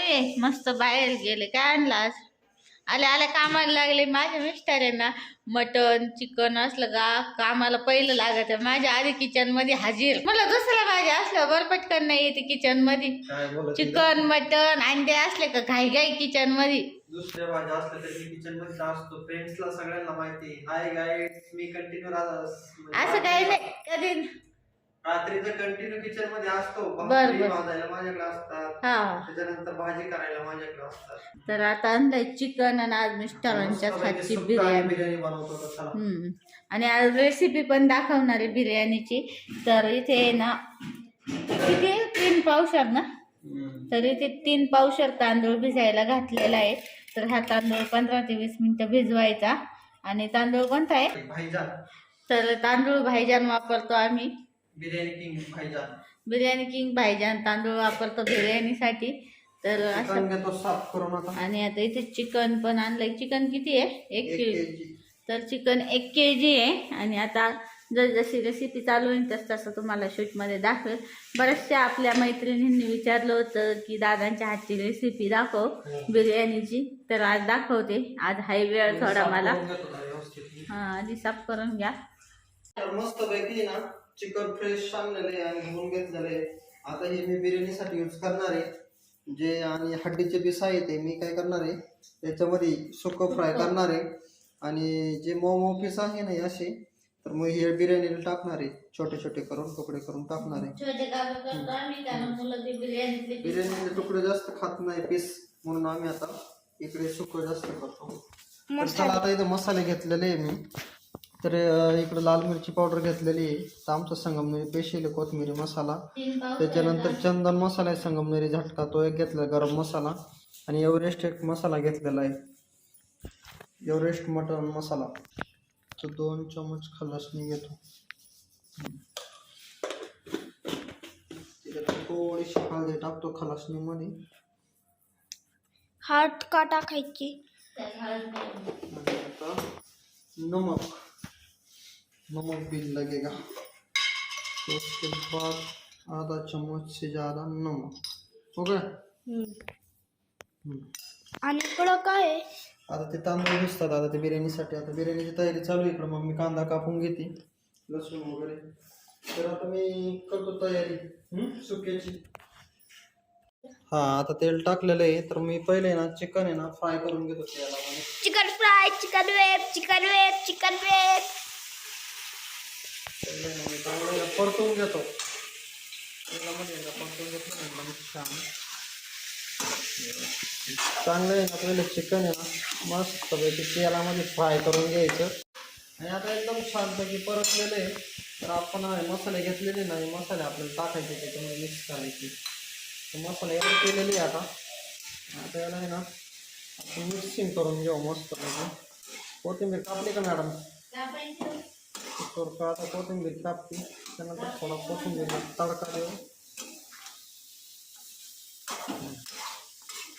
ए, मस्त बाहेर गेले. काय आणलं आज आले आले कामाला लागले. माझ्या मिस्टर ना मटन चिकन असलं का कामाला पहिलं लागत माझ्या आधी किचनमध्ये हाजीर. मला दुसऱ्या भाज्या असल्या बरं पटकन नाही येते किचनमध्ये. चिकन मटन अंडे असले का घाई घाई किचनमध्ये. दुसऱ्या भाज्या असल्या तरी किचनमध्ये असतो. फ्रेंड्सला सगळ्यांना माहिती हाय गाय मी कंटिन्यू राहत असं काही नाही. कधी रात्रीचं कंटिन्यू किचनमध्ये असतो. बर, भाकरी बर. भाजायला माझ्याकडे असतात. हा. त्याच्यानंतर भाजी करायला माझ्याकडे असतात. तर आता आणलंय चिकन आणि आज मिस्टरांच्या हातची सुक्का बिर्याणी. बिर्याणी बनवतो तर चला. हम्म. आणि आज रेसिपी पण दाखवणार आहे बिर्याणीची. तर इथे ना किती? तीन पावशर ना? हम्म. तर इथे तीन पावशर तांदूळ भिजायला घातलेला आहे. तर हा तांदूळ पंधरा ते वीस मिनिटं भिजवायचा. आणि तांदूळ कोणता आहे? भाईजान. तर तांदूळ भाईजान वापरतो आम्ही. बिर्याणी किंग भाईजान. बिर्याणी किंग भाईजान तांदूळ वापरतो बिर्याणीसाठी. तर असं. चिकन घेतो साफ करून आता. आणि आता इथे चिकन पण आणलंय. चिकन किती आहे? एक एक केजी. तर चिकन एक के जी आहे. आणि आता जर जशी रेसिपी चालू होईल तस तसं तुम्हाला शूटमध्ये दाखवेल. बऱ्याचशा आपल्या मैत्रिणींनी विचारलं होतं की दादांच्या हातची रेसिपी दाखव बिर्याणीची. तर आज दाखवते. आज हाय वेळ थोडा मला. व्यवस्थित. हा आधी साफ करून घ्या. तर मस्त पैकी ना. चिकन फ्रेश आणलेले आणि धुवून घेतलेले. आता हे मी बिर्याणीसाठी यूज करणार आहे. जे आणि हड्डीचे पीस आहे ते मी काय करणार आहे त्याच्यामध्ये सुकं फ्राय करणार आहे. आणि जे मऊ पीस आहे ना असे तर मग हे बिर्याणीला टाकणार आहे. छोटे छोटे करून तुकडे करून टाकणार आहे. छोटे गाव करतो आम्ही कारण मुलं ते बिर्याणीतले piece बिर्याणीचे तुकडे जास्त खात नाही पीस म्हणून आम्ही आता इकडे सुकं जास्त करतो. आता इथं मसाले घेतलेले आहे मी. तर इकडे लाल मिरची पावडर घेतलेली आहे. तर आमचा संगमनेरी स्पेशल आहे कोथिंबिरी मसाला. त्याच्यानंतर चंदन मसाला आहे संगमनेरी झटका. तो एक घेतला गरम मसाला. आणि एव्हरेस्ट एक मसाला घेतलेला आहे. Everest mutton masala. तो दोन चमच खलासनी घेतो. थोडीशी हळदी टाकतो खलासनीमध्ये हात का टाकायची? नमक. नमक भी लगेगा। तो उसके बाद आधा चम्मच से ज़्यादा नमक। हो गया. आणि इकडं काय? आता ते तांदूळ भिजतात आता ते बिर्याणीसाठी. आता बिर्याणीची तयारी चालू आहे इकडं. मम्मी कांदा कापून घेते लसूण वगैरे. तर आता मी करतो तयारी सुक्याची. हा आता तेल टाकलेलं आहे. तर मी पहिले ना चिकन आहे ना फ्राय करून घेतो तेलामध्ये. चिकन फ्राय चिकन वेब चिकन वेब चिकन वेब मी म्हणजे चांगलं परतून घेतो. म्हणजे परतून घेतो छान. चांगलं आहे ना पहिले चिकन आहे ना मस्त पैकी तेलामध्ये फ्राय करून घ्यायचं. आणि आता एकदम छानपैकी परतलेलं आहे. तर आपण मसाले घेतलेले नाही मसाले आपल्याला टाकायचे त्याच्यामध्ये मिक्स करायचे मसाले एवढे केलेले आहे आता. आता याला आहे ना आपण मिक्सिंग करून घेऊ मस्त पैकी कोथिंबीर कापली का मॅडम? आता कोथिंबीर कापते त्यानंतर थोडा कोथिंबीर तडका देऊ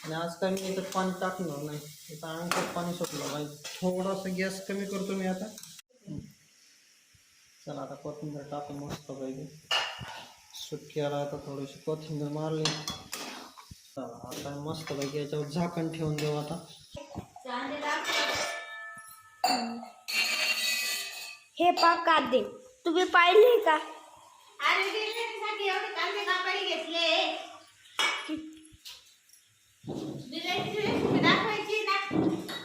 आणि आज काय मी इथं पाणी टाकणार नाही। इथं अंगात पाणी सुटलं पाहिजे थोडासा गॅस कमी करतो मी आता हम्म. चला आता कोथिंबीर टाकू मस्त पाहिजे सुटक्याला आता थोडीशी कोथिंबीर मारली चला आता मस्त पाहिजे याच्यावर झाकण ठेवून देऊ आता हे पा कांदे तुम्ही पाहिले का? अरे बिर्याणीसाठी एवढे कांदे कापायला घेतले. बिर्याणीची रेसिपी दाखवायची ना.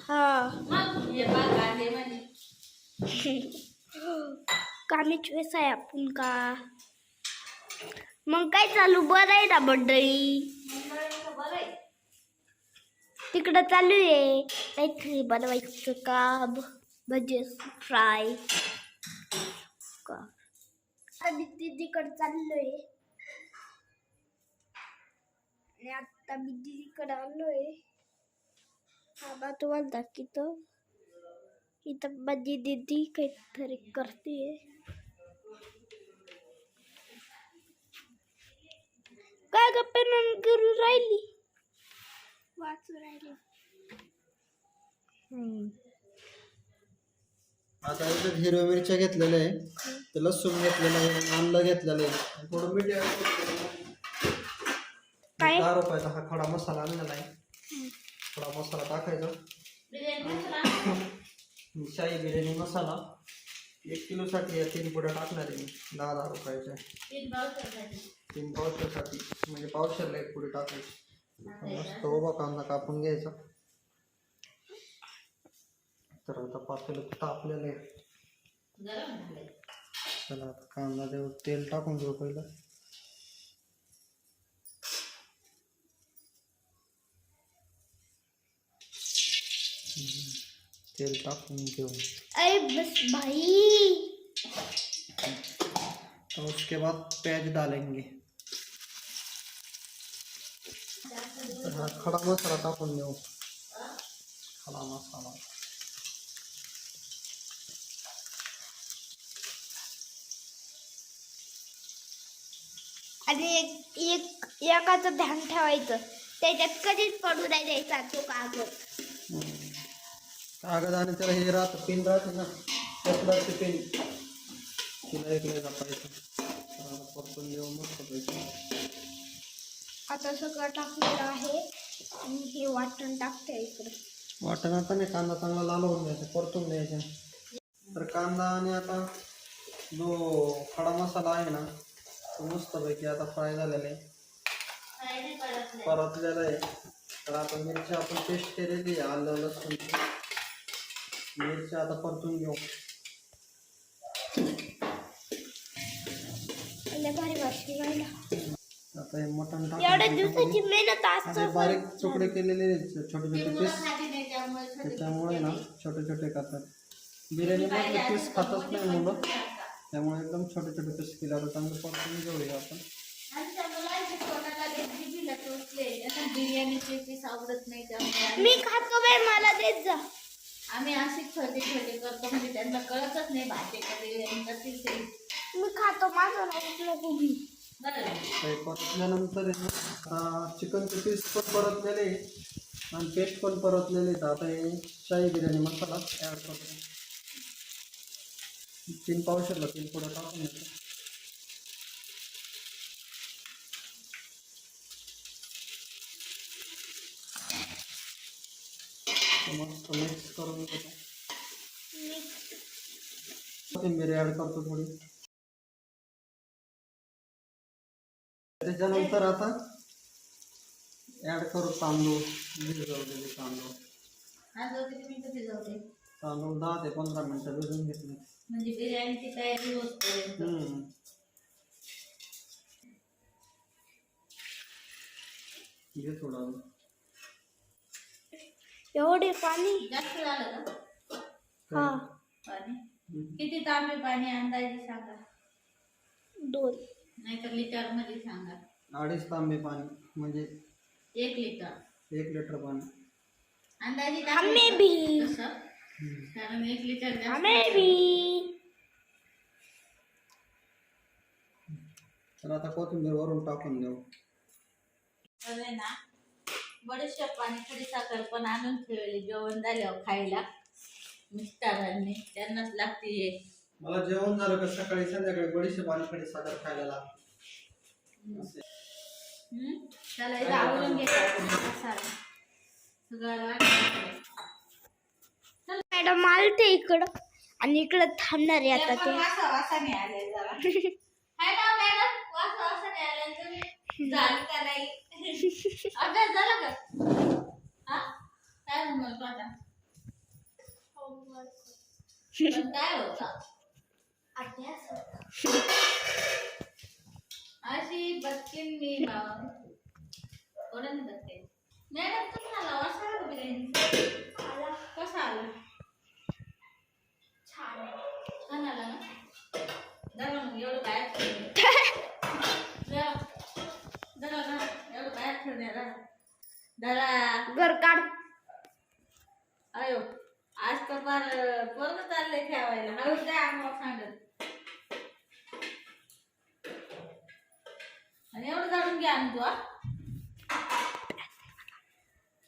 हा. मग हे बघ कांदे म्हणजे कामीच वेस आहे आपण का? मग काय चालू? बरं आहे ना मंडळी? तिकडं चालू आहे. काहीतरी बनवायचं काम म्हणजे फ्राय का मी दीदीकडे चाललोय. आणि आता मी दीदीकडे आलोय. हा बा तुम्हाला दाखवतो. इथं माझी दीदी काहीतरी करते काय गप्पा करू राहिली? वाचू राहिली. आता इथं हिरव्या मिरच्या घेतलेल्या आहे ते लसूण घेतलेलं आहे आलं घेतलेलं आहे. थोडं मीठ. काय? दहा रुपयाचा हा खडा मसाला आणलेला आहे. खडा मसाला टाकायचा. शाही बिर्याणी मसाला. एक किलोसाठी या तीन पुढे टाकणार आहे मी. दहा दहा रुपयाच्या. तीन पावशेरसाठी म्हणजे पावशेरला एक पुढे टाकायची. मस्त उभा कांदा कापून घ्यायचा. तर आता पातेलं तापलेलं आहे. चला आता कांदा देऊ तेल टाकून घेऊ पहिलं. तेल टाकून घेऊ. अरे बस भाई. तो उसके बाद प्याज डालेंगे. खडा मसाला टाकून देऊ. खडा मसाला. आणि एक एक एकाचं ध्यान ठेवायचं. त्याच्यात कधीच पडू नाही द्यायचा तो कागद. कागद आणि त्याला हे राहतं पिन राहते ना. ते पिन. तिला एक लय जपायचं. परतून देऊ मस्त पैकी. आता सगळं टाकलेलं आहे. आणि हे वाटण टाकते इकडे. वाटण आता नाही कांदा चांगला लाल होऊन द्यायचा परतून द्यायचा. तर कांदा आणि आता जो खडा मसाला आहे ना तो मस्तपैकी आता फ्राय झालेला आहे. परतलेला आहे. तर आता मिरची आपण पेस्ट केलेली आहे आलं लसूण. मिरची आता परतून घेऊ. आता हे मटण टाकून दिवसाची मेहनत बारीक तुकडे केलेले छोटे छोटे पीस त्याच्यामुळे ना छोटे छोटे खातात बिर्याणी पीस खातच नाही मुलं. त्यामुळे एकदम छोटे छोटे पीस केले आता चांगलं परतून घेऊया आपण. बिर्याणीचे पीस आवडत नाही त्यामुळे मी खातो बाई मला देत जा. आम्ही असे छोटे छोटे करतो म्हणजे त्यांना कळतच नाही भाते का बिर्याणी कशी ते. मी खातो माझं हे परतल्यानंतर चिकनचे पीस पण परतलेले आणि पेस्ट पण परतलेले आता हे शाही बिर्याणी मसाला ॲड करतो. तीन पावशेरला तीन पुढं टाकून येतो. मस्त मिक्स करून घेतो. कोथिंबीर ॲड करतो थोडी. त्याच्यानंतर आता ॲड करू तांदूळ भिजवलेले तांदूळ. तांदूळ दहा ते पंधरा मिनटं भिजवून घेतले म्हणजे बिर्याणीची तयारी हम्म. घे थोडं एवढे पाणी जास्त झालं का हा पाणी हम्म. किती तांबे पाणी अंदाजे सांगा दोन नाहीतर लिटर मध्ये सांगा अडीच तांबे पाणी म्हणजे एक लिटर एक लिटर पाणी अंदाजे आम्ही टाकायचं. बी. कसं कारण एक लिटर तर आता कोथिंबीर वरून टाकून देऊ. आहे ना बडीशेप आणि थोडी साखर पण आणून ठेवली जेवण झाल्यावर खायला. मिस्टरांनी त्यांनाच लागते हे. मला जेवण झालं का सकाळी संध्याकाळी बडीशे पाणी कडे साखर खायला लागते? त्याला इथं आवरून घ्यायचं मसाला सगळं मॅडम आलते इकडं. आणि इकडं थांबणार आहे आता ते. वासा वासाने आले कोणाने हाय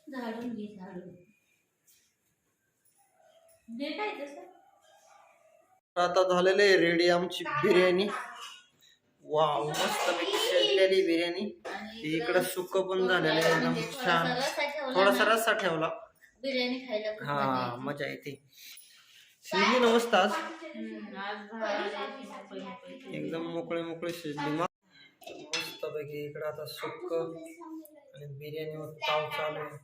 झाडून घे झाडून. जे काय तसं आता झालेले रेडी आमची बिर्याणी. वाव मस्त शिजलेली बिर्याणी. इकडं सुक्क पण झालेलं आहे एकदम छान. थोडासा रस्सा ठेवला. बिर्याणी खायला खूप हा मजा येते. मजा येते. शिजली ना मस्त आज? हम्म, आज भारी मोकळी मोकळी. एकदम मोकळे मोकळे शिजली. पैकी इकडं आता सुक्क आणि बिर्याणीवर ताव चालू आहे.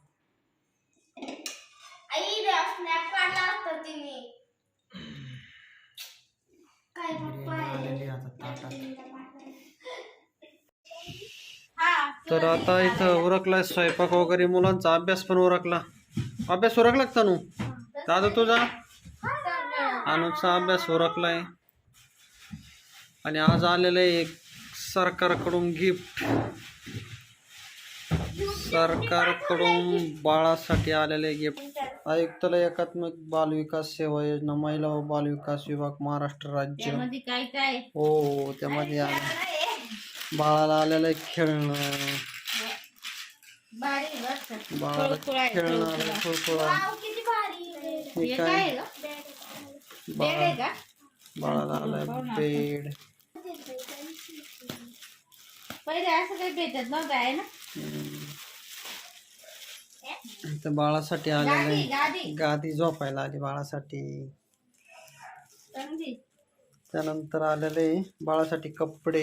आई स्नॅप काढला असता तिने. काय पप्पा आलेली आता ताटात. तर आता इथं उरकलाय स्वयंपाक वगैरे मुलांचा अभ्यास पण उरकला. अभ्यास उरकला का तनू? दादा तुझा अनुचा अभ्यास उरकलाय. आणि आज आलेलं एक सरकारकडून गिफ्ट सरकारकडून बाळासाठी आलेले गिफ्ट आयुक्ताला एकात्मिक बालविकास सेवा योजना महिला व बालविकास विभाग महाराष्ट्र राज्य. त्यामध्ये काय काय? हो त्यामध्ये आलं. बाळाला आलेलं आहे खेळणं. भारी बस बाळाला खेळणार खुळखुळा वाव, किती भारी हे हे काय? काय आहे ग? बेड आहे का? बाळाला आलाय बेड. पहिले असं काही भेटत नव्हतं आहे ना। तर बाळासाठी गादी आहे गादी। गादी झोपायला आली बाळासाठी चांगली त्यानंतर आलेले बाळासाठी कपडे।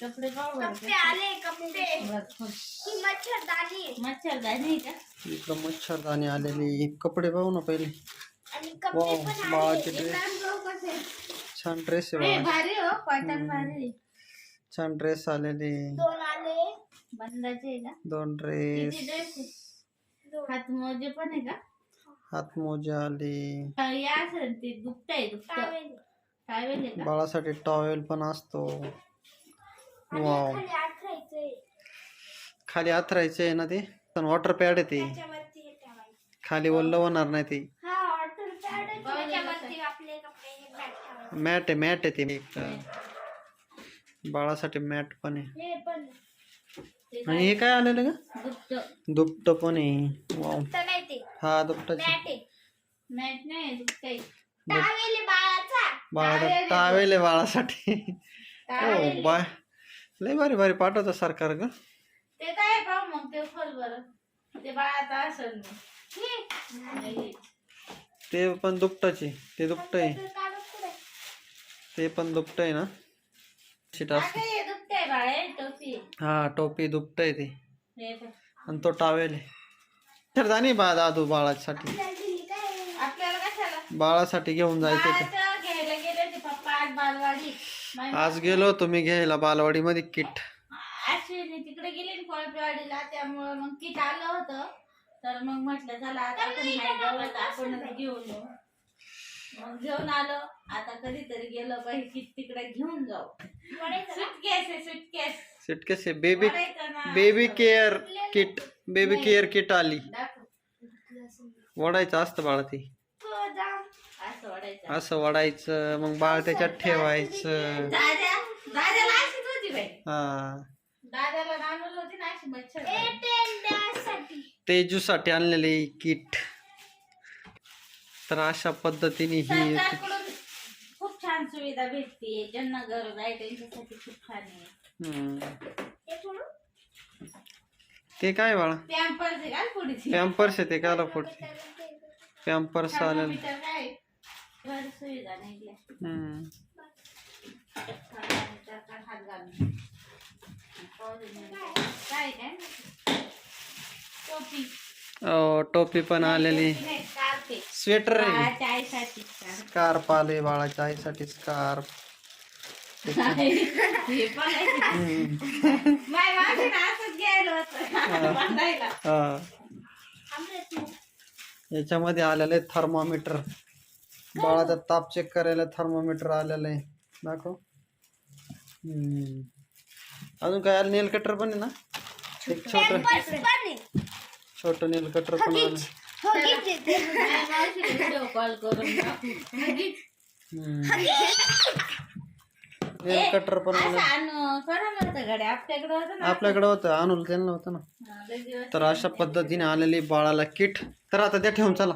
कपडे पाहू बरं कपडे आले कपडे। भरपूर. ही मच्छरदाणी. मच्छरदाणी आहे का? इकडं मच्छरदाणी आलेली. कपडे पाहू ना पहिले. आणि वाव, कपडे बाळाचे ड्रेस छान ड्रेस आहे ए, बाळा भारी हो कॉटन भारी. छान ड्रेस आलेले. दोन आले. बंदाचे आहे का दोन किती ड्रेस ड्रेस आहे? हात मोजे पण आहे का? हात मोजा आले. या असेल ते दुपट आहे दुपट. टावेल. काय वेळ आहे का? बाळासाठी टॉवेल पण असतो. वाव खाली आथरायचं आहे ना ते? पण वॉटर पॅड आहे ते. त्याच्यावरती हे ठेवायचं. खाली ओल्लं होणार नाही ते. हा ऑर्डर पॅड आहे. त्याच्यावरती आपले कपडे हे पॅड ठेवायचे. मॅट आहे मॅट आहे ते. एक बाळासाठी मॅट पण आहे. हे पण आणि हे काय आलेलं का दुपट. दुपट पण आहे. वाव तर नाही ते. हा दुपटाची मॅट आहे. मॅट नाही दुपट आहे. टावेल आहे बाळाचा. बाळा टावेल. आहे बाळासाठी. हो बाय. लय भारी भारी पाठवतं सरकार ग. ते काय पाहू मग ते खोल बरं. ते बाळाचा असेल मग. नाही. ते पण दुपटाचे ते दुपट आहे. ते पण दुपट आहे ना. शीट हे टोपी. हा दुपट आहे ते. आणि तो टावेल आहे. मच्छरदाणी बा दादू बाळासाठी. बाळासाठी घेऊन जायचं ते. गेले आज बालवाडी. गेलो होतो मी घ्यायला बालवाडीमध्ये किट. अश्विनी तिकडे गेली कोळपेवाडीला त्यामुळं मग किट आलं होतं. तर मग म्हटलं चला आता आपण घेऊन घेऊन आलो. आता कधीतरी गेलो पाहिजे किट तिकडे घेऊन जाऊ. सुटकेस आहे सुटकेस सिटकेस आहे. Baby. Baby care kit baby care kit आली. वडायचं असतं बाळा ते हो. असं वडायचं. मग बाळ त्याच्यात ठेवायचं. दादा दादाला अशीच होती बाई. हा. दादाला नानवलं होती ना अशी मच्छर. तेल द्यासाठी तेजूसाठी आणलेले किट तर अशा पद्धतीने ही छान सुविधा भेटते ज्यांना गरज आहे त्यांच्यासाठी खूप छान आहे हम्म. ते काय बाळा पॅम्पर्स आहे का पुढे पॅम्पर्स आहे ते काला पुढचे पॅम्पर्स आलेले थर्मामीटर काय घर सुविधा नाही दिल्या. हम्म. थर्मामीटर काय हात घालून काय काय टोपी पण आलेली नाही, scarf आहे. स्वेटर आहे बाळाच्या. स्कार्फ आले बाळाच्या आईसाठी स्कार्फ याच्यामध्ये आलेलं आहे थर्मामीटर बाळाचा ताप चेक करायला थर्मामीटर आलेलं आहे. दाखव. अजून काय आलं नेल कटर पण आहे ना? एक छोट छोट नेल कटर पण आलं. हो व्हिडिओ कॉल करून कटर पण आपल्याकडे होतं ना? आपल्याकडे होतं. आणून त्यांना होतं ना. तर अशा पद्धतीने आलेली बाळाला किट. तर आता त्या ठेवून चला.